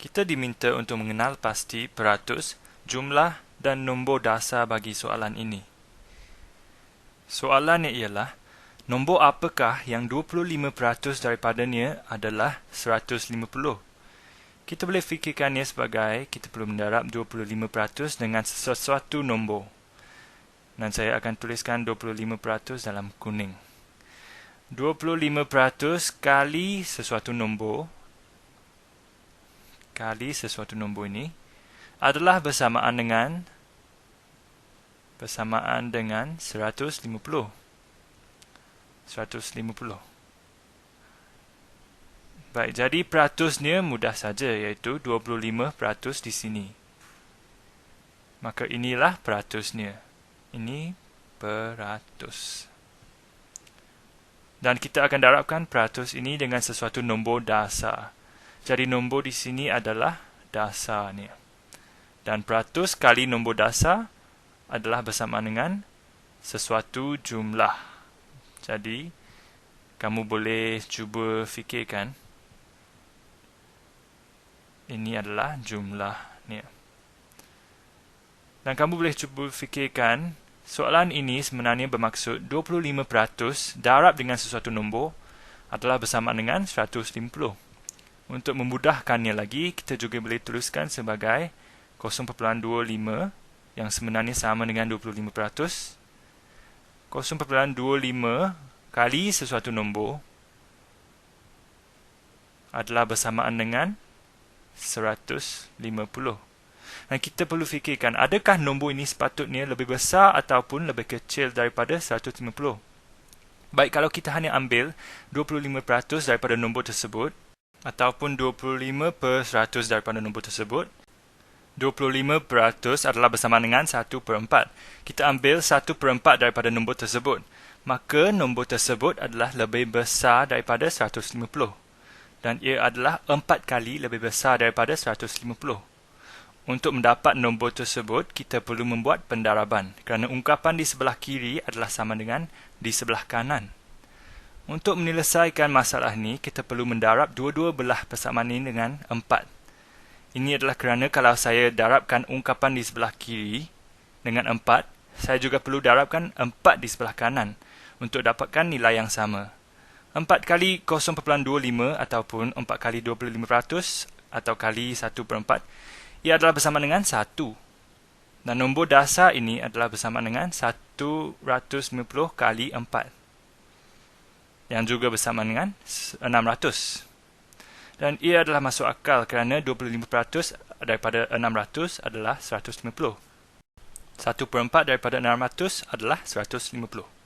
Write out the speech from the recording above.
Kita diminta untuk mengenal pasti peratus, jumlah dan nombor dasar bagi soalan ini. Soalannya ialah, nombor apakah yang 25% daripadanya adalah 150? Kita boleh fikirkannya sebagai kita perlu mendarab 25% dengan sesuatu nombor. Dan saya akan tuliskan 25% dalam kuning. 25% kali sesuatu nombor kali sesuatu nombor ini adalah bersamaan dengan bersamaan dengan 150. 150. Baik, jadi peratusnya mudah saja iaitu 25% di sini. Maka inilah peratusnya. Ini peratus. Dan kita akan darabkan peratus ini dengan sesuatu nombor dasar. Jadi nombor di sini adalah dasarnya. Dan peratus kali nombor dasar adalah bersama dengan sesuatu jumlah. Jadi, kamu boleh cuba fikirkan. Ini adalah jumlahnya. Dan kamu boleh cuba fikirkan, soalan ini sebenarnya bermaksud 25% darab dengan sesuatu nombor adalah bersama dengan 150. Untuk memudahkannya lagi, kita juga boleh tuliskan sebagai 0.25 yang sebenarnya sama dengan 25%. 0.25 kali sesuatu nombor adalah bersamaan dengan 150. Dan kita perlu fikirkan, adakah nombor ini sepatutnya lebih besar ataupun lebih kecil daripada 150? Baik, kalau kita hanya ambil 25% daripada nombor tersebut, ataupun 25 per 100 daripada nombor tersebut. 25 per 100 adalah bersama dengan 1 per 4. Kita ambil 1 per 4 daripada nombor tersebut. Maka nombor tersebut adalah lebih besar daripada 150. Dan ia adalah 4 kali lebih besar daripada 150. Untuk mendapat nombor tersebut, kita perlu membuat pendaraban. Kerana ungkapan di sebelah kiri adalah sama dengan di sebelah kanan. Untuk menyelesaikan masalah ini, kita perlu mendarab dua-dua belah persamaan ini dengan empat. Ini adalah kerana kalau saya darabkan ungkapan di sebelah kiri dengan empat, saya juga perlu darabkan empat di sebelah kanan untuk dapatkan nilai yang sama. Empat kali 0.25 ataupun empat kali 25% atau kali satu per empat, ia adalah bersama dengan satu. Dan nombor dasar ini adalah bersama dengan 150 kali empat yang juga bersama dengan 600. Dan ia adalah masuk akal kerana 25% daripada 600 adalah 150. 1 per 4 daripada 600 adalah 150.